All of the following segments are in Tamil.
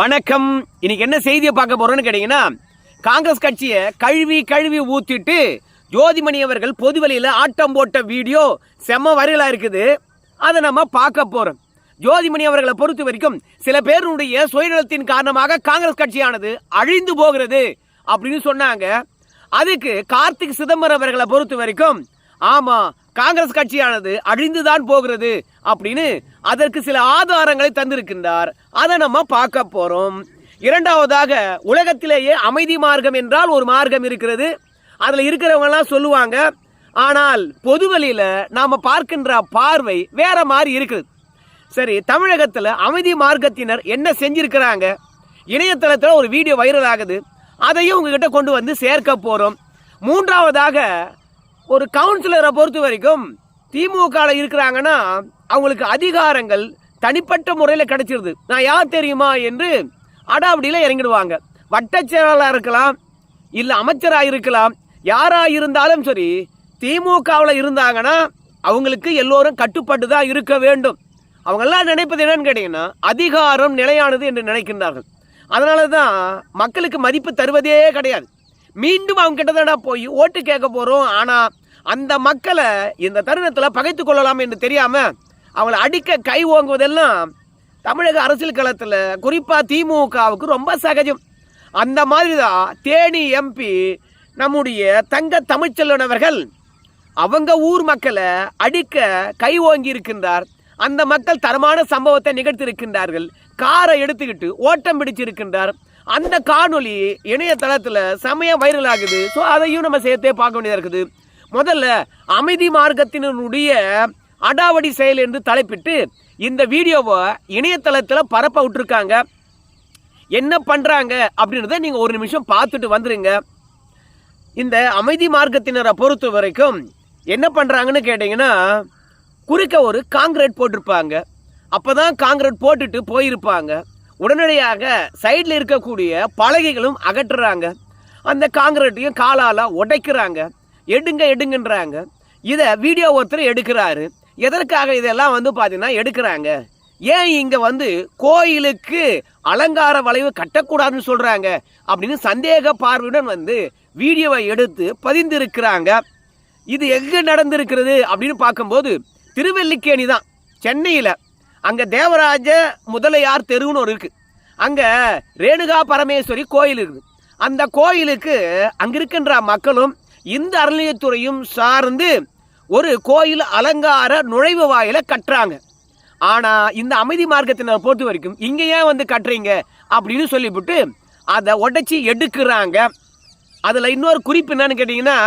வணக்கம். இன்னைக்கு என்ன செய்தியை பார்க்க போறோம்னு கேட்டீங்கன்னா காங்கிரஸ் கட்சியை கழுவி கழுவி ஊத்திட்டு ஜோதிமணி அவர்கள் பொதுவெளியில் ஆட்டம் போட்ட வீடியோ செம்ம வரையிலா இருக்குது. அதை நம்ம பார்க்க போறோம். ஜோதிமணி அவர்களை பொறுத்த வரைக்கும் சில பேருடைய சுயநலத்தின் காரணமாக காங்கிரஸ் கட்சியானது அழிந்து போகிறது அப்படின்னு சொன்னாங்க. அதுக்கு கார்த்திக் சிதம்பரம் அவர்களை பொறுத்த வரைக்கும் ஆமா காங்கிரஸ் கட்சியானது அழிந்துதான் போகிறது அப்படின்னு அதற்கு சில ஆதாரங்களை தந்திருக்கின்றார். அதை நம்ம பார்க்க போறோம். இரண்டாவதாக உலகத்திலேயே அமைதி மார்க்கம் என்றால் ஒரு மார்க்கம் இருக்கிறது. அதில் இருக்கிறவங்கலாம் சொல்லுவாங்க ஆனால் பொதுவெளியில் நாம் பார்க்கின்ற பார்வை வேற மாதிரி இருக்குது. சரி தமிழகத்தில் அமைதி மார்க்கத்தினர் என்ன செஞ்சிருக்கிறாங்க? இணையதளத்தில் ஒரு வீடியோ வைரல் ஆகுது. அதையும் உங்ககிட்ட கொண்டு வந்து சேர்க்க போகிறோம் மூன்றாவதாக ஒரு கவுன்சிலரை பொறுத்த வரைக்கும் திமுக இருக்கிறாங்கன்னா அவங்களுக்கு அதிகாரங்கள் தனிப்பட்ட முறையில் கிடைச்சிருது. நான் யார் தெரியுமா என்று அடாவடியில் இறங்கிடுவாங்க. வட்டச் இருக்கலாம் இல்லை அமைச்சராக இருக்கலாம் யாராக இருந்தாலும் சரி திமுகவில் இருந்தாங்கன்னா அவங்களுக்கு எல்லோரும் கட்டுப்பட்டு தான் இருக்க வேண்டும். அவங்கெல்லாம் நினைப்பது என்னன்னு கேட்டிங்கன்னா அதிகாரம் நிலையானது என்று நினைக்கின்றார்கள். அதனால தான் மக்களுக்கு மதிப்பு தருவதே கிடையாது. மீண்டும் அவங்க கிட்ட தானே போய் ஓட்டு கேட்க போகிறோம் ஆனால் அந்த மக்களை இந்த தருணத்தில் பகைத்து கொள்ளலாம் என்று தெரியாமல் அவங்கள அடிக்க கை ஓங்குவதெல்லாம் தமிழக அரசியல் களத்தில் குறிப்பாக திமுகவுக்கு ரொம்ப சகஜம். அந்த மாதிரி தான் தேனி எம்பி நம்முடைய தங்க தமிழ்ச்செல்வன் அவர்கள் அவங்க ஊர் மக்களை அடிக்க கை ஓங்கி இருக்கின்றார் அந்த மக்கள் தரமான சம்பவத்தை நிகழ்த்தியிருக்கின்றார்கள். காரை எடுத்துக்கிட்டு ஓட்டம் பிடிச்சிருக்கின்றார். அந்த காணொளி இணையதளத்தில் செமையா வைரல் ஆகுது. ஸோ அதையும் நம்ம சேர்த்தே பார்க்க வேண்டியதாக இருக்குது. முதல்ல அமைதி மார்க்கத்தினுடைய அடாவடி செயல் என்று தலைப்பிட்டு இந்த வீடியோவை இணையதளத்தில் பரப்ப விட்டுருக்காங்க. என்ன பண்ணுறாங்க அப்படின்றத நீங்கள் ஒரு நிமிஷம் பார்த்துட்டு வந்துடுங்க இந்த அமைதி மார்க்கத்தினரை பொறுத்த வரைக்கும் என்ன பண்ணுறாங்கன்னு கேட்டிங்கன்னா குறுக்க ஒரு காங்கிரீட் போட்டிருப்பாங்க. அப்போ தான் காங்கிரீட் போட்டுட்டு போயிருப்பாங்க. உடனடியாக சைடில் இருக்கக்கூடிய பலகைகளும் அகற்றுறாங்க. அந்த காங்கிரீட்டையும் காலால் உடைக்கிறாங்க. எடுங்க எடுங்கன்றாங்க. இதை வீடியோ ஒருத்தர் எடுக்கிறாரு. எதற்காக இதெல்லாம் வந்து பார்த்தீங்கன்னா எடுக்கிறாங்க. ஏன் இங்கே வந்து கோயிலுக்கு அலங்கார வளைவு கட்டக்கூடாதுன்னு சொல்கிறாங்க அப்படின்னு சந்தேக பார்வையுடன் வந்து வீடியோவை எடுத்து பதிந்திருக்கிறாங்க. இது எங்கே நடந்திருக்கிறது அப்படின்னு பார்க்கும்போது திருவல்லிக்கேணி தான் சென்னையில். அங்கே தேவராஜ முதலையார் தெருவுன்னு ஒரு இருக்குது அங்கே ரேணுகா பரமேஸ்வரி கோயில் இருக்குது. அந்த கோயிலுக்கு அங்கே இருக்கின்ற மக்களும் இந்த அறநிலையத்துறையும் சார்ந்து ஒரு கோயில் அலங்கார நுழைவு வாயில கட்டுறாங்க. ஆனால் இந்த அமைதி மார்க்கத்தினை பொறுத்த வரைக்கும் இங்கே ஏன் வந்து கட்டுறீங்க அப்படின்னு சொல்லிவிட்டு அதை உடச்சி எடுக்கிறாங்க. அதில் இன்னொரு குறிப்பு என்னன்னு கேட்டிங்கன்னா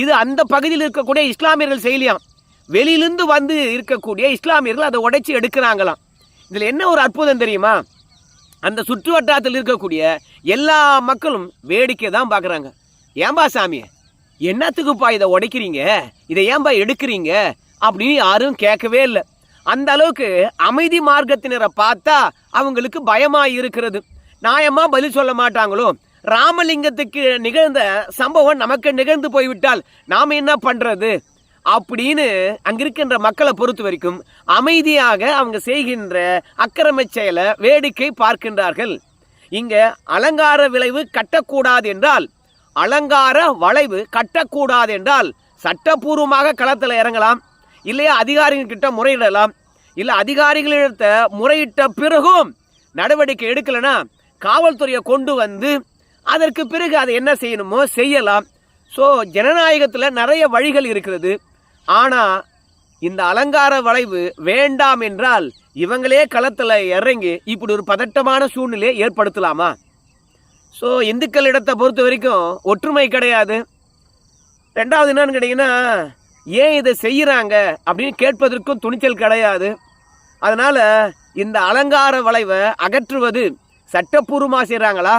இது அந்த பகுதியில் இருக்கக்கூடிய இஸ்லாமியர்கள் செயலியாம். வெளியிலிருந்து வந்து இருக்கக்கூடிய இஸ்லாமியர்கள் அதை உடைச்சி எடுக்கிறாங்களாம். இதில் என்ன ஒரு அற்புதம் தெரியுமா? அந்த சுற்று வட்டாரத்தில் இருக்கக்கூடிய எல்லா மக்களும் வேடிக்கை தான் பார்க்குறாங்க. ஏன்பா சாமி? என்னத்துக்குப்பா இதை உடைக்கிறீங்க? இதை ஏன்பா எடுக்கிறீங்க? அப்படின்னு யாரும் கேட்கவே இல்லை. அந்த அளவுக்கு அமைதி மார்க்கத்தினரை பார்த்தா அவங்களுக்கு பயமாக இருக்கிறது. நியாயமாக பதில் சொல்ல மாட்டாங்களோ? ராமலிங்கத்துக்கு நிகழ்ந்த சம்பவம் நமக்கு நிகழ்ந்து போய்விட்டால் நாம் என்ன பண்ணுறது அப்படின்னு அங்கே இருக்கின்ற மக்களை பொறுத்த வரைக்கும் அமைதியாக அவங்க செய்கின்ற அக்கிரம செயலை வேடிக்கை பார்க்கின்றார்கள். இங்க அலங்கார விளைவு கட்டக்கூடாது என்றால் அலங்கார வளைவு கட்டக்கூடாது என்றால் சட்டப்பூர்வமாக களத்தில் இறங்கலாம் இல்லையா அதிகாரிகள் கிட்ட முறையிடலாம் இல்லை அதிகாரிகளிடத்த முறையிட்ட பிறகும் நடவடிக்கை எடுக்கலைன்னா காவல்துறையை கொண்டு வந்து அதற்கு பிறகு அதை என்ன செய்யணுமோ செய்யலாம். ஸோ ஜனநாயகத்தில் நிறைய வழிகள் இருக்கிறது. ஆனால் இந்த அலங்கார வளைவு வேண்டாம் என்றால் இவங்களே களத்தில் இறங்கி இப்படி ஒரு பதட்டமான சூழ்நிலையை ஏற்படுத்தலாமா? ஸோ இந்துக்கள் இடத்தை பொறுத்த வரைக்கும் ஒற்றுமை கிடையாது. ரெண்டாவது என்னன்னு கேட்டிங்கன்னா ஏன் இதை செய்கிறாங்க அப்படின்னு கேட்பதற்கும் துணிச்சல் கிடையாது. அதனால் இந்த அலங்கார வளைவை அகற்றுவது சட்டப்பூர்வமாக செய்கிறாங்களா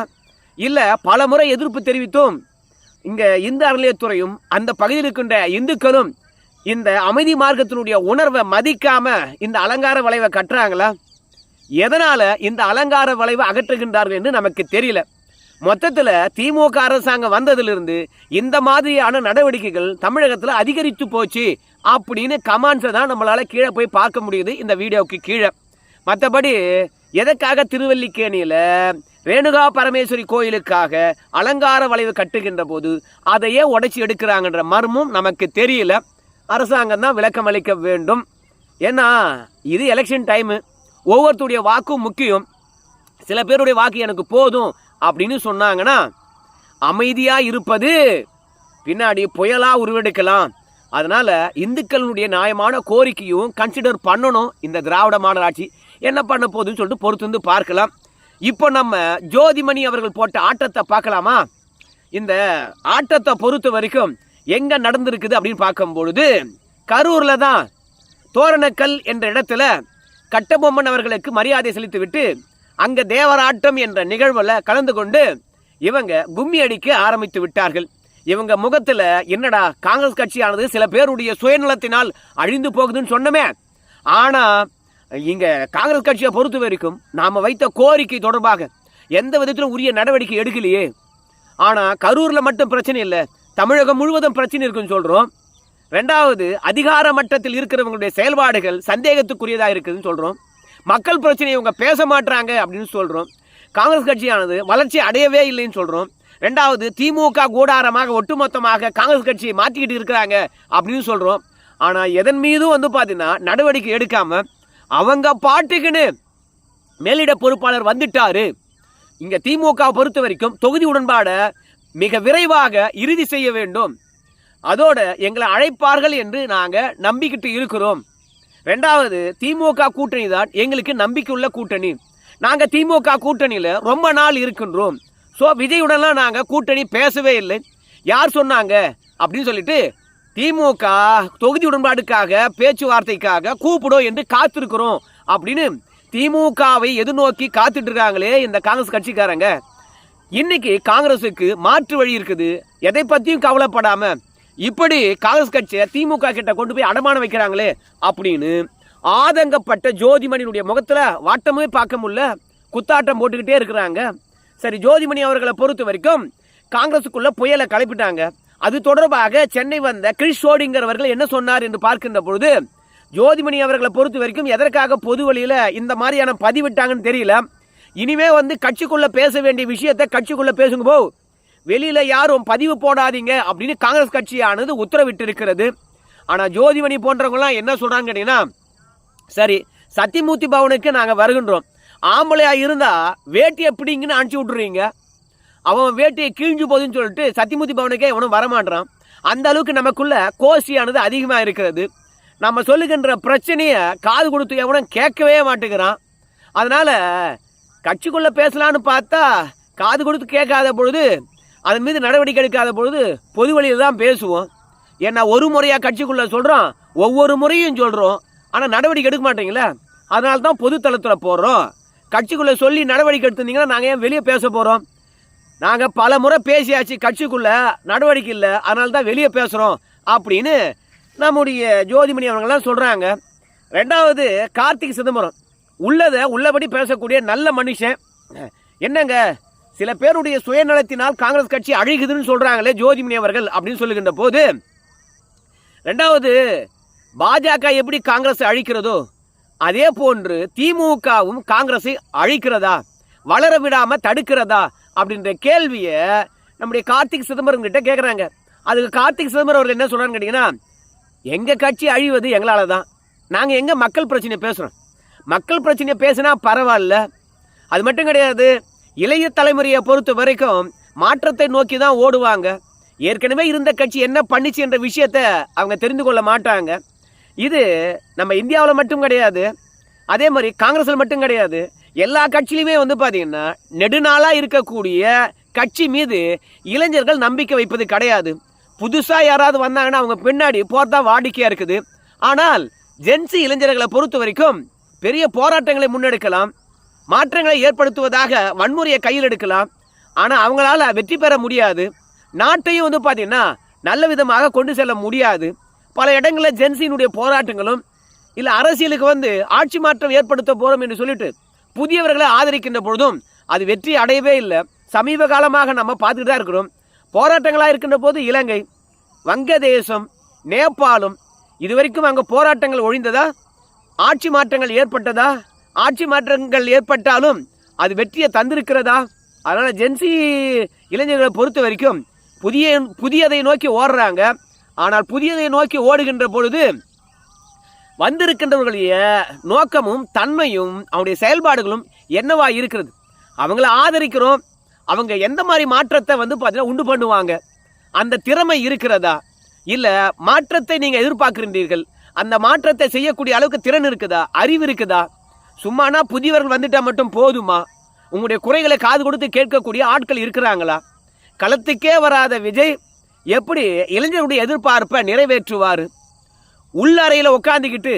இல்லை பல முறை எதிர்ப்பு தெரிவித்தும் இங்கே இந்து அறநிலையத்துறையும் அந்த பகுதியில் இருக்கின்ற இந்துக்களும் இந்த அமைதி மார்க்கத்தினுடைய உணர்வை மதிக்காம இந்த அலங்கார வளைவை கட்டுறாங்களா? எதனால இந்த அலங்கார வளைவை அகற்றுகின்றார்கள் என்று நமக்கு தெரியல. மொத்தத்தில் திமுக அரசாங்கம் வந்ததிலிருந்து இந்த மாதிரியான நடவடிக்கைகள் தமிழகத்தில் அதிகரித்து போச்சு அப்படின்னு கமாண்ட்ஸை தான் நம்மளால் கீழே போய் பார்க்க முடியுது இந்த வீடியோவுக்கு கீழே. மற்றபடி எதற்காக திருவல்லிக்கேணியில் ரேணுகா பரமேஸ்வரி கோயிலுக்காக அலங்கார வளைவு கட்டுகின்ற போது அதையே உடைச்சி எடுக்கிறாங்கன்ற மர்மம் நமக்கு தெரியல. அரசாங்கம் தான் விளக்கம் அளிக்க வேண்டும். ஏன்னா இது எலெக்ஷன் டைமு ஒவ்வொருத்தருடைய வாக்கும் முக்கியம். சில பேருடைய வாக்கு எனக்கு போதும் அப்படின்னு சொன்னாங்கன்னா அமைதியாக இருப்பது பின்னாடி புயலாக உருவெடுக்கலாம். அதனால் இந்துக்களுடைய நியாயமான கோரிக்கையும் கன்சிடர் பண்ணணும் இந்த திராவிட மாடல் ஆட்சி என்ன பண்ண போகுதுன்னு சொல்லிட்டு பொறுத்து வந்து பார்க்கலாம். இப்போ நம்ம ஜோதிமணி அவர்கள் போட்ட ஆட்டத்தை பார்க்கலாமா? இந்த ஆட்டத்தை பொறுத்த வரைக்கும் எங்கே நடந்திருக்குது அப்படின்னு பார்க்கும்பொழுது கரூரில் தான் தோரணக்கல் என்ற இடத்துல கட்டபொம்மன் அவர்களுக்கு மரியாதை செலுத்திவிட்டு அங்கே தேவராட்டம் என்ற நிகழ்வில் கலந்து கொண்டு இவங்க கும்மி அடிக்க ஆரம்பித்து விட்டார்கள். இவங்க முகத்தில் என்னடா காங்கிரஸ் கட்சியானது சில பேருடைய சுயநலத்தினால் அழிந்து போகுதுன்னு சொன்னமே. ஆனால் இங்கே காங்கிரஸ் கட்சியை பொறுத்த வரைக்கும் நாம் வைத்த கோரிக்கை தொடர்பாக எந்த விதத்திலும் உரிய நடவடிக்கை எடுக்கலையே. ஆனால் கரூரில் மட்டும் பிரச்சனை இல்லை. தமிழகம் முழுவதும் பிரச்சனை இருக்குன்னு சொல்கிறோம் ரெண்டாவது அதிகார மட்டத்தில் இருக்கிறவங்களுடைய செயல்பாடுகள் சந்தேகத்துக்குரியதாக இருக்குதுன்னு சொல்கிறோம் மக்கள் பிரச்சனையை இவங்க பேச மாட்டாங்க அப்படின்னு சொல்கிறோம் காங்கிரஸ் கட்சியானது வளர்ச்சி அடையவே இல்லைன்னு சொல்கிறோம் ரெண்டாவது திமுக கூடாரமாக ஒட்டுமொத்தமாக காங்கிரஸ் கட்சியை மாற்றிக்கிட்டு இருக்கிறாங்க அப்படின்னு சொல்கிறோம் ஆனால் எதன் மீதும் வந்து பார்த்தீங்கன்னா நடவடிக்கை எடுக்காமல் அவங்க பாட்டுக்குன்னு மேலிட பொறுப்பாளர் வந்துட்டாரு. இங்கே திமுக பொறுத்த வரைக்கும் தொகுதி உடன்பாடை மிக விரைவாக இறுதி செய்ய வேண்டும். அதோடு எங்களை அழைப்பார்கள் என்று நாங்கள் நம்பிக்கிட்டு இருக்கிறோம். ரெண்டாவது திமுக கூட்டணி தான் எங்களுக்கு நம்பிக்கையுள்ள கூட்டணி. நாங்கள் திமுக கூட்டணியில் ரொம்ப நாள் இருக்கின்றோம். ஸோ விஜயுடன்லாம் நாங்கள் கூட்டணி பேசவே இல்லை. யார் சொன்னாங்க? அப்படின்னு சொல்லிட்டு திமுக தொகுதி உடன்பாடுக்காக பேச்சுவார்த்தைக்காக கூப்பிடும் என்று காத்திருக்கிறோம் அப்படின்னு திமுகவை எதிர்நோக்கி காத்துட்டு இருக்காங்களே இந்த காங்கிரஸ் கட்சிக்காரங்க. இன்னைக்கு காங்கிரஸுக்கு மாற்று வழி இருக்குது. எதை பத்தியும் கவலைப்படாம இப்படி காங்கிரஸ் கட்சியை திமுக கிட்ட கொண்டு போய் அடமானம் வைக்கிறாங்களே அப்படின்னு ஆதங்கப்பட்ட ஜோதிமணியினுடைய முகத்துல வாட்டமே பார்க்க முடியல. குத்தாட்டம் போட்டுக்கிட்டே இருக்கிறாங்க. சரி ஜோதிமணி அவர்களை பொறுத்த வரைக்கும் காங்கிரஸுக்குள்ள புயலை கிளப்பிட்டாங்க. அது தொடர்பாக சென்னை வந்த கிரிஷ் ஷோடிங்கர் என்ன சொன்னார் என்று பார்க்கின்ற பொழுது ஜோதிமணி அவர்களை பொறுத்த வரைக்கும் எதற்காக பொது வழியில இந்த மாதிரியான பதிவிட்டாங்கன்னு தெரியல. இனிமே வந்து கட்சிக்குள்ள பேச வேண்டிய விஷயத்தை கட்சிக்குள்ள பேசுங்க போ. வெளியில யாரும் பதிவு போடாதீங்க அப்படின்னு காங்கிரஸ் கட்சியானது உத்தரவிட்டு இருக்கிறது ஆனா ஜோதிமணி போன்றவங்கலாம் என்ன சொல்றாங்க கேட்டிங்கன்னா சரி சத்தியமூர்த்தி பவனுக்கு நாங்க வருகின்றோம். ஆம்பளையா இருந்தா வேட்டி எப்படிங்கன்னு அனுப்பிச்சு விட்டுறீங்க. அவன் வேட்டியை கிழிஞ்சு போகுதுன்னு சொல்லிட்டு சத்தியமூர்த்தி பவனுக்கே இவனும் வரமாட்டான் அந்த அளவுக்கு நமக்குள்ள கோஷ்டியானது அதிகமாக இருக்கிறது. நம்ம சொல்லுகின்ற பிரச்சனையை காது கொடுத்து எவனும் கேட்கவே மாட்டேங்கிறான். அதனால கட்சிக்குள்ளே பேசலான்னு பார்த்தா காது கொடுத்து கேட்காத பொழுது அதன் மீது நடவடிக்கை எடுக்காத பொழுது பொது வழியில் தான் பேசுவோம். ஏன்னா ஒரு முறையாக கட்சிக்குள்ளே சொல்கிறோம் ஒவ்வொரு முறையும் சொல்கிறோம் ஆனால் நடவடிக்கை எடுக்க மாட்டீங்களே? அதனால தான் பொதுத்தளத்தில் போடுறோம் கட்சிக்குள்ளே சொல்லி நடவடிக்கை எடுத்திருந்தீங்கன்னா நாங்கள் ஏன் வெளியே பேச போகிறோம் நாங்கள் பல முறை பேசியாச்சு கட்சிக்குள்ளே நடவடிக்கை இல்லை அதனால தான் வெளியே பேசுகிறோம் அப்படின்னு நம்முடைய ஜோதிமணி அவங்கெல்லாம் சொல்கிறாங்க ரெண்டாவது கார்த்திக் சிதம்பரம். உள்ளதை உள்ளபடி பேசக்கூடிய நல்ல மனுஷன். என்னங்க? சில பேருடைய சுயநலத்தினால் காங்கிரஸ் கட்சி அழிகுதுன்னு சொல்றாங்களே ஜோதிமணி அவர்கள் அப்படின்னு சொல்லுகின்ற போது ரெண்டாவது பாஜக எப்படி காங்கிரஸ் அழிக்கிறதோ அதே போன்று திமுகவும் காங்கிரஸை அழிக்கிறதா? வளர விடாம தடுக்கிறதா? அப்படின்ற கேள்வியை நம்முடைய கார்த்திக் சிதம்பரம் கிட்ட கேட்குறாங்க அதுக்கு கார்த்திக் சிதம்பரம் அவர்கள் என்ன சொல்றான்னு கேட்டீங்கன்னா எங்க கட்சி அழிவது எங்களால தான் நாங்க எங்க மக்கள் பிரச்சனை பேசுறோம்? மக்கள் பிரச்சனையை பேசினா பரவாயில்ல. அது மட்டும் கிடையாது இளைய தலைமுறையை பொறுத்த வரைக்கும் மாற்றத்தை நோக்கி தான் ஓடுவாங்க. ஏற்கனவே இருந்த கட்சி என்ன பண்ணிச்சு என்ற விஷயத்த அவங்க தெரிந்து கொள்ள மாட்டாங்க. இது நம்ம இந்தியாவில் மட்டும் கிடையாது. அதே மாதிரி காங்கிரஸில் மட்டும் கிடையாது. எல்லா கட்சியிலுமே வந்து பார்த்தீங்கன்னா நெடுநாளாக இருக்கக்கூடிய கட்சி மீது இளைஞர்கள் நம்பிக்கை வைப்பது கிடையாது. புதுசாக யாராவது வந்தாங்கன்னா அவங்க பின்னாடி போகிறதா வாடிக்கையாக இருக்குது. ஆனால் ஜென்சி இளைஞர்களை பொறுத்த வரைக்கும் பெரிய போராட்டங்களை முன்னெடுக்கலாம் மாற்றங்களை ஏற்படுத்துவதாக வன்முறையை கையில் எடுக்கலாம். ஆனால் அவங்களால வெற்றி பெற முடியாது. நாட்டையும் வந்து பார்த்தீங்கன்னா நல்ல விதமாக கொண்டு செல்ல முடியாது. பல இடங்களில் ஜென்சியினுடைய போராட்டங்களும் இல்லை அரசியலுக்கு வந்து ஆட்சி மாற்றம் ஏற்படுத்த போகிறோம் என்று சொல்லிட்டு புதியவர்களை ஆதரிக்கின்ற பொழுதும் அது வெற்றி அடையவே இல்லை. சமீப காலமாக நம்ம பார்த்துட்டு தான் இருக்கிறோம். போராட்டங்களாக இருக்கின்ற போது இலங்கை வங்கதேசம் நேபாளம் இதுவரைக்கும் அங்கே போராட்டங்கள் ஒழிந்ததா? ஆட்சி மாற்றங்கள் ஏற்பட்டதா? ஆட்சி மாற்றங்கள் ஏற்பட்டாலும் அது வெற்றியை தந்திருக்கிறதா? அதனால் ஜென்சி இளைஞர்களை பொறுத்த வரைக்கும் புதிய புதியதை நோக்கி ஓடுறாங்க. ஆனால் புதியதை நோக்கி ஓடுகின்ற பொழுது வந்திருக்கின்றவர்களுடைய நோக்கமும் தன்மையும் அவனுடைய செயல்பாடுகளும் என்னவா இருக்கிறது? அவங்கள ஆதரிக்கிறோம். அவங்க எந்த மாதிரி மாற்றத்தை வந்து பார்த்தீங்கன்னா உண்டு பண்ணுவாங்க. அந்த திறமை இருக்கிறதா? இல்லை மாற்றத்தை நீங்கள் எதிர்பார்க்கின்றீர்கள் அந்த மாற்றத்தை செய்யக்கூடிய அளவுக்கு திறன் இருக்குதா? அறிவு இருக்குதா? சும்மானா புதியவர்கள் வந்துட்டால் மட்டும் போதுமா? உங்களுடைய குறைகளை காது கொடுத்து கேட்கக்கூடிய ஆட்கள் இருக்கிறாங்களா? களத்துக்கே வராத விஜய் எப்படி இளைஞருடைய எதிர்பார்ப்பை நிறைவேற்றுவார்? உள்ளறையில் உட்காந்துக்கிட்டு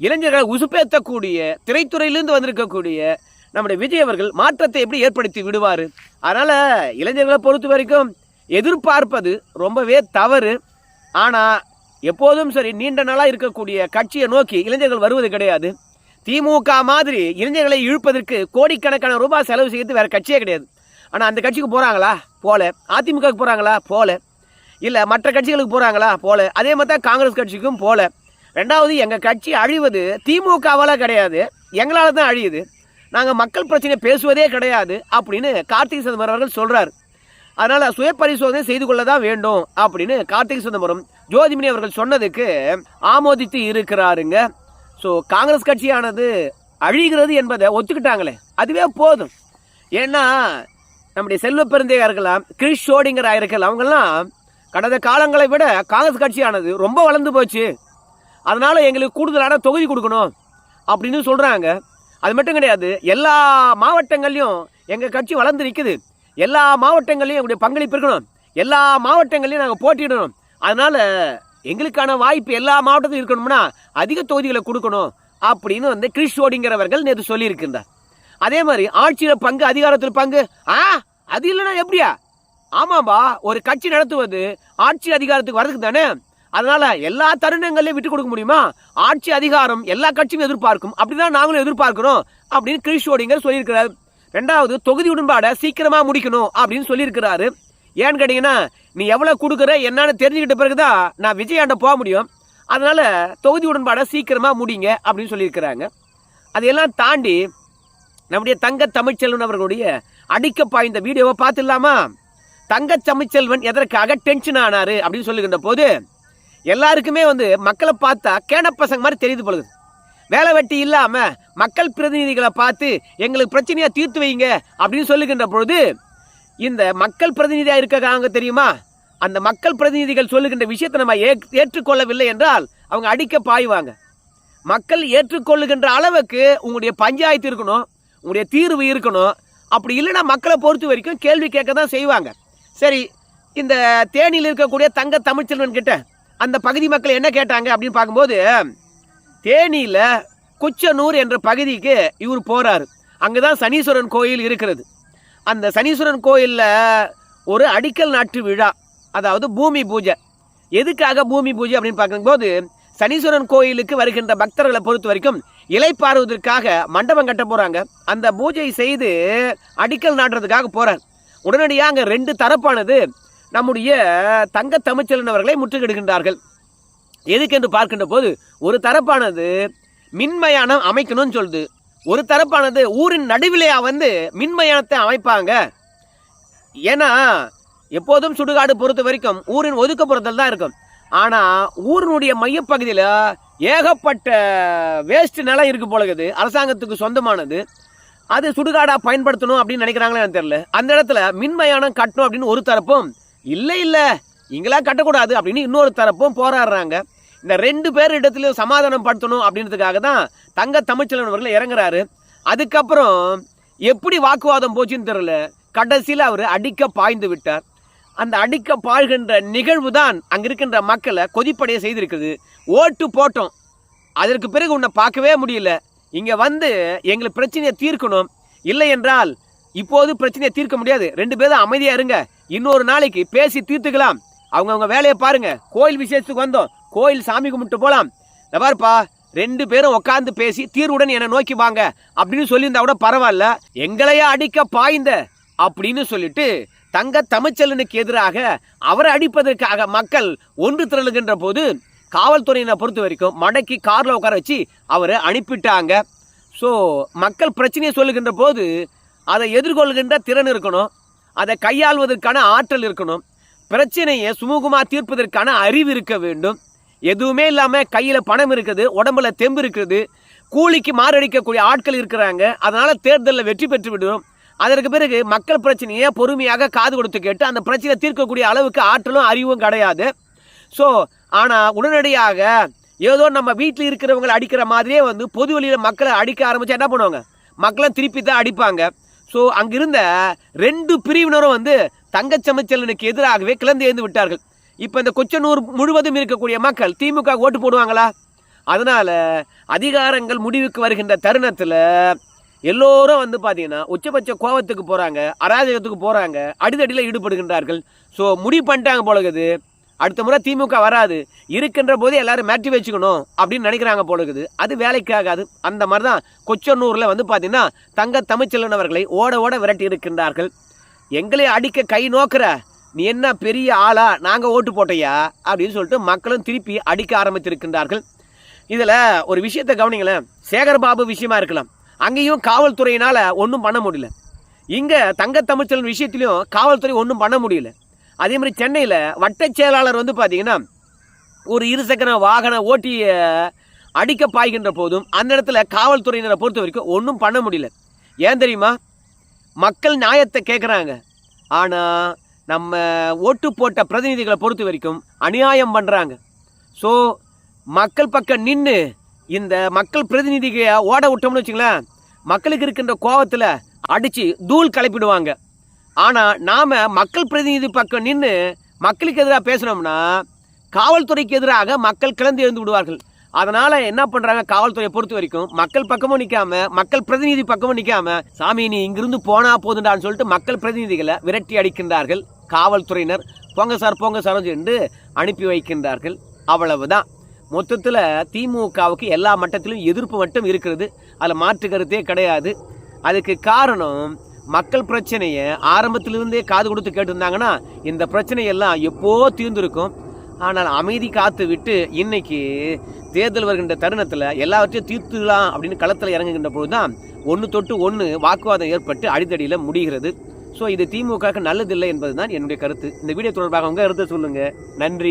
இளைஞர்களை உசுப்பேற்றக்கூடிய திரைத்துறையிலிருந்து வந்திருக்கக்கூடிய நம்முடைய விஜய் அவர்கள் மாற்றத்தை எப்படி ஏற்படுத்தி விடுவார்? அதனால் இளைஞர்களை பொறுத்த வரைக்கும் எதிர்பார்ப்பது ரொம்பவே தவறு. ஆனால் எப்போதும் சரி நீண்ட நாளாக இருக்கக்கூடிய கட்சியை நோக்கி இளைஞர்கள் வருவது கிடையாது. திமுக மாதிரி இளைஞர்களை இழுப்பதற்கு கோடிக்கணக்கான ரூபாய் செலவு செய்யறது வேறு கட்சியே கிடையாது. ஆனால் அந்த கட்சிக்கு போகிறாங்களா போல. அதிமுகவுக்கு போகிறாங்களா போல. இல்லை மற்ற கட்சிகளுக்கு போகிறாங்களா போல. அதே மாதிரி தான் காங்கிரஸ் கட்சிக்கும் போல. ரெண்டாவது எங்கள் கட்சி அழிவது திமுகவால் கிடையாது. எங்களால் தான் அழியுது. நாங்கள் மக்கள் பிரச்சனையை பேசுவதே கிடையாது அப்படின்னு கார்த்திகை சிதம்பரம் அவர்கள் சொல்கிறார் அதனால் சுய பரிசோதனை செய்து கொள்ள தான் வேண்டும் அப்படின்னு கார்த்திகை சிதம்பரம் ஜோதிமணி அவர்கள் சொன்னதுக்கு ஆமோதித்து இருக்கிறாருங்க. ஸோ காங்கிரஸ் கட்சியானது அழிகிறது என்பதை ஒத்துக்கிட்டாங்களே. அதுவே போதும். ஏன்னா நம்முடைய செல்வ பெருந்தையா இருக்கலாம் கிரிஷ் ஷோடிங்கரா இருக்கலாம் அவங்கெல்லாம் கடந்த காலங்களை விட காங்கிரஸ் கட்சியானது ரொம்ப வளர்ந்து போச்சு. அதனால் எங்களுக்கு கூடுதலான தொகுதி கொடுக்கணும் அப்படின்னு சொல்கிறாங்க அது மட்டும் கிடையாது எல்லா மாவட்டங்கள்லையும் எங்கள் கட்சி வளர்ந்து நிற்குது எல்லா மாவட்டங்கள்லையும் எங்களுடைய பங்களிப்பு இருக்கணும். எல்லா மாவட்டங்கள்லையும் நாங்கள் போட்டியிடணும். அதனால் எங்களுக்கான வாய்ப்பு எல்லா மாவட்டத்திலும் இருக்கணும்னா அதிக தொகுதிகளை கொடுக்கணும் அப்படின்னு வந்து கிரிஷ் ஷோடிங்கிறவர்கள் நேற்று சொல்லியிருக்கின்றார். அதே மாதிரி ஆட்சியில் பங்கு அதிகாரத்தில் பங்கு ஆ அது இல்லைன்னா எப்படியா? ஆமாம்பா ஒரு கட்சி நடத்துவது ஆட்சி அதிகாரத்துக்கு வரதுக்கு தானே? அதனால எல்லா தருணங்களையும் விட்டு கொடுக்க முடியுமா? ஆட்சி அதிகாரம் எல்லா கட்சியும் எதிர்பார்க்கும். அப்படிதான் நாங்களும் எதிர்பார்க்கிறோம் அப்படின்னு கிரிஷ் ஓடிங்கர் சொல்லியிருக்கிறார். ரெண்டாவது தொகுதி உடன்பாடை சீக்கிரமா முடிக்கணும் அப்படின்னு சொல்லியிருக்கிறாரு. ஏன்னு கேட்டிங்கன்னா நீ எவ்வளோ கொடுக்குற என்னன்னு தெரிஞ்சுக்கிட்ட பிறகுதான் நான் விஜயாண்ட போக முடியும். அதனால் தொகுதி உடன்பாடை சீக்கிரமாக முடிங்க அப்படின்னு சொல்லியிருக்கிறாங்க. அதையெல்லாம் தாண்டி நம்முடைய தங்க தமிழ்ச்செல்வன் அவர்களுடைய அடிக்க பாய்ந்த வீடியோவை பார்த்துடலாமா? தங்க தமிழ்ச்செல்வன் எதற்காக டென்ஷன் ஆனார் அப்படின்னு சொல்லுகின்ற போது எல்லாருக்குமே வந்து மக்களை பார்த்தா கேன பசங்க மாதிரி தெரியுது பொழுது வேலை வெட்டி இல்லாமல் மக்கள் பிரதிநிதிகளை பார்த்து எங்களுக்கு பிரச்சனையாக தீர்த்து வைங்க அப்படின்னு சொல்லுகின்ற பொழுது இந்த மக்கள் பிரதிநிதியாக இருக்காங்க தெரியுமா? அந்த மக்கள் பிரதிநிதிகள் சொல்லுகின்ற விஷயத்தை நம்ம ஏ- ஏற்றுக்கொள்ளவில்லை என்றால் அவங்க அடிக்க பாய்வாங்க. மக்கள் ஏற்றுக்கொள்ளுகின்ற அளவுக்கு உங்களுடைய பஞ்சாயத்து இருக்கணும் உங்களுடைய தீர்வு இருக்கணும். அப்படி இல்லைன்னா மக்களை பொறுத்த வரைக்கும் கேள்வி கேட்க தான் செய்வாங்க. சரி இந்த தேனியில் இருக்கக்கூடிய தங்க தமிழ்ச்செல்வன் கிட்ட அந்த பகுதி மக்கள் என்ன கேட்டாங்க அப்படின்னு பார்க்கும்போது தேனியில் குச்சனூர் என்ற பகுதிக்கு இவர் போகிறாரு அங்கே தான் சனீஸ்வரன் கோயில் இருக்கிறது. அந்த சனீஸ்வரன் கோயிலில் ஒரு அடிக்கல் நாட்டு விழா அதாவது பூமி பூஜை. எதுக்காக பூமி பூஜை அப்படின்னு பார்க்கும்போது சனீஸ்வரன் கோயிலுக்கு வருகின்ற பக்தர்களை பொறுத்த வரைக்கும் இலை பாருவதற்காக மண்டபம் கட்ட போகிறாங்க அந்த பூஜை செய்து அடிக்கல் நாட்டுறதுக்காக போகிறார் உடனடியாக அங்கே ரெண்டு தரப்பானது நம்முடைய தங்க தமிழ்ச்செல்வன் அவர்களை முற்றுகிடுகின்றார்கள் எதுக்கென்று பார்க்கின்ற போது ஒரு தரப்பானது மின்மயானம் அமைக்கணும்னு சொல்லுது. ஒரு தரப்பானது ஊரின் நடுவிலே வந்து மின்மயானத்தை அமைப்பாங்க. ஏன்னா எப்போதும் சுடுகாடு பொறுத்த வரைக்கும் ஊரின் ஒதுக்கப்புறத்தில் தான் இருக்கும். ஆனால் ஊரினுடைய மையப்பகுதியில் ஏகப்பட்ட வேஸ்ட் நிலம் இருக்குது போல அரசாங்கத்துக்கு சொந்தமானது. அது சுடுகாடாக பயன்படுத்தணும் அப்படின்னு நினைக்கிறாங்களே எனக்கு தெரியல. அந்த இடத்துல மின்மயானம் கட்டணும் அப்படின்னு ஒரு தரப்பும் இல்லை இல்லை இங்கெல்லாம் கட்டக்கூடாது அப்படின்னு இன்னொரு தரப்பும் போராடுறாங்க. இந்த ரெண்டு பேர் இடத்துலையும் சமாதானம் படுத்தணும் அப்படின்றதுக்காக தான் தங்க தமிழ்ச்செல்வன் அவர்கள் இறங்குறாரு. அதுக்கப்புறம் எப்படி வாக்குவாதம் போச்சுன்னு தெரியல. கடைசியில் அவர் அடிக்க பாய்ந்து விட்டார். அந்த அடிக்க பாழ்கின்ற நிகழ்வு தான் அங்கே இருக்கின்ற மக்களை கொதிப்படைய செய்திருக்குது. ஓட்டு போட்டோம். அதற்கு பிறகு உன்னை பார்க்கவே முடியல. இங்கே வந்து எங்களுக்கு பிரச்சனையை தீர்க்கணும். இல்லை என்றால் இப்போது பிரச்சனையை தீர்க்க முடியாது. ரெண்டு பேரும் அமைதியாக இருங்க. இன்னொரு நாளைக்கு பேசி தீர்த்துக்கலாம். அவங்கவுங்க வேலையை பாருங்கள் கோயில் விசேஷத்துக்கு வந்தோம். கோயில் சாமி கும்பிட்டு போகலாம் இந்த பாருப்பா ரெண்டு பேரும் உட்காந்து பேசி தீர்வுடன் என்னை நோக்கி வாங்க. அப்படின்னு சொல்லியிருந்தா கூட பரவாயில்ல. எங்களையா அடிக்க பாய்ந்த அப்படின்னு சொல்லிட்டு தங்க தமிழ்ச்செல்வனுக்கு எதிராக அவரை அடிப்பதற்காக மக்கள் ஒன்று திரளுகின்ற போது காவல்துறையினை பொறுத்த வரைக்கும் மடக்கி காரில் உட்கார வச்சு அவரை அனுப்பிட்டாங்க. ஸோ மக்கள் பிரச்சனையை சொல்லுகின்ற போது அதை எதிர்கொள்கின்ற திறன் இருக்கணும். அதை கையாள்வதற்கான ஆற்றல் இருக்கணும். பிரச்சனையை சுமூகமாக தீர்ப்பதற்கான அறிவு இருக்க வேண்டும். எதுவுமே இல்லாமல் கையில் பணம் இருக்குது உடம்புல தெம்பு இருக்குது கூலிக்கு மாரடிக்கக்கூடிய ஆட்கள் இருக்கிறாங்க. அதனால் தேர்தலில் வெற்றி பெற்று விடுவோம் அதற்கு பிறகு மக்கள் பிரச்சனையை பொறுமையாக காது கொடுத்து கேட்டு அந்த பிரச்சனையை தீர்க்கக்கூடிய அளவுக்கு ஆற்றலும் அறிவும் கிடையாது. ஸோ ஆனால் உடனடியாக ஏதோ நம்ம வீட்டில் இருக்கிறவங்களை அடிக்கிற மாதிரியே வந்து பொது வழியில் மக்களை அடிக்க ஆரம்பித்தா என்ன பண்ணுவாங்க? மக்களை திருப்பி தான் அடிப்பாங்க. ஸோ அங்கிருந்த ரெண்டு பிரிவினரும் வந்து தங்கச்சமைச்சலனுக்கு எதிராகவே கிளந்து எழுந்து விட்டார்கள். இப்போ இந்த கொச்சனூர் முழுவதும் இருக்கக்கூடிய மக்கள் திமுக ஓட்டு போடுவாங்களா? அதனால் அதிகாரங்கள் முடிவுக்கு வருகின்ற தருணத்தில் எல்லோரும் வந்து பார்த்தீங்கன்னா உச்சபட்ச கோபத்துக்கு போகிறாங்க அராஜகத்துக்கு போகிறாங்க அடிதடியில் ஈடுபடுகின்றார்கள். ஸோ முடிவு பண்ணிட்டாங்க போலகுது அடுத்த முறை திமுக வராது. இருக்கின்ற போது எல்லாரும் மாற்றி வச்சுக்கணும் அப்படின்னு நினைக்கிறாங்க போலகுது அது வேலைக்காகாது. அந்த மாதிரி தான் கொச்சனூரில் வந்து பார்த்தீங்கன்னா தங்க தமிழ்ச்செல்வன் அவர்களை ஓட ஓட விரட்டி இருக்கின்றார்கள். எங்களை அடிக்க கை நோக்கிற நீ என்ன பெரிய ஆளா? நாங்கள் ஓட்டு போட்டையா? அப்படின்னு சொல்லிட்டு மக்களும் திருப்பி அடிக்க ஆரம்பித்திருக்கின்றார்கள். இதில் ஒரு விஷயத்தை கவனிங்களேன். சேகர்பாபு விஷயமா இருக்கலாம். அங்கேயும் காவல்துறையினால் ஒன்றும் பண்ண முடியல. இங்கே தங்க தமிழ்ச்செல்வன் விஷயத்திலையும் காவல்துறை ஒன்றும் பண்ண முடியல. அதே மாதிரி சென்னையில் வட்டச் செயலாளர் வந்து பார்த்தீங்கன்னா ஒரு இருசக்கர வாகன ஓட்டிய அடிக்க பாய்கின்ற போதும் அந்த இடத்துல காவல்துறையினரை பொறுத்த வரைக்கும் ஒன்றும் பண்ண முடியல. ஏன் தெரியுமா? மக்கள் நியாயத்தை கேட்குறாங்க ஆனால் நம்ம ஓட்டு போட்ட பிரதிநிதிகளை பொறுத்த வரைக்கும் அநியாயம் பண்ணுறாங்க ஸோ மக்கள் பக்கம் நின்று இந்த மக்கள் பிரதிநிதிகளை ஓட விட்டோம்னு வச்சுங்களேன் மக்களுக்கு இருக்கின்ற கோவத்தில் அடித்து தூள் கலப்பிடுவாங்க. ஆனால் நாம் மக்கள் பிரதிநிதி பக்கம் நின்று மக்களுக்கு எதிராக பேசினோம்னா காவல்துறைக்கு எதிராக மக்கள் கிளந்து எழுந்து விடுவார்கள். அதனால் என்ன பண்ணுறாங்க காவல்துறையை பொறுத்த வரைக்கும் மக்கள் பக்கமும் நிற்காம மக்கள் பிரதிநிதி பக்கமும் நிற்காம சாமி நீ இங்கிருந்து போனா போதுண்டான்னு சொல்லிட்டு மக்கள் பிரதிநிதிகளை விரட்டி அடிக்கின்றார்கள். காவல்துறையினர் போங்க சார் போங்க சார் என்று அனுப்பி வைக்கின்றார்கள். அவ்வளவுதான். மொத்தத்தில் திமுகவுக்கு எல்லா மட்டத்திலும் எதிர்ப்பு மட்டும் இருக்கிறது. அதில் மாற்று கருத்தே கிடையாது. அதுக்கு காரணம் மக்கள் பிரச்சனையை ஆரம்பத்திலிருந்தே காது கொடுத்து கேட்டிருந்தாங்கன்னா இந்த பிரச்சனையெல்லாம் எப்போ தீர்ந்திருக்கும்? ஆனால் அமைதி காத்து விட்டு இன்னைக்கு தேர்தல் வருகின்ற தருணத்தில் எல்லாவற்றையும் தீர்த்துக்கலாம் அப்படின்னு களத்தில் இறங்குகின்ற பொழுது தான் ஒன்று தொட்டு ஒன்று வாக்குவாதம் ஏற்பட்டு அடித்தடியில் முடிகிறது. ஸோ இது திமுகவுக்கு நல்லதில்லை என்பதுதான் என்னுடைய கருத்து. இந்த வீடியோ தொடர்பாக உங்கள் கருத்தை சொல்லுங்கள் நன்றி.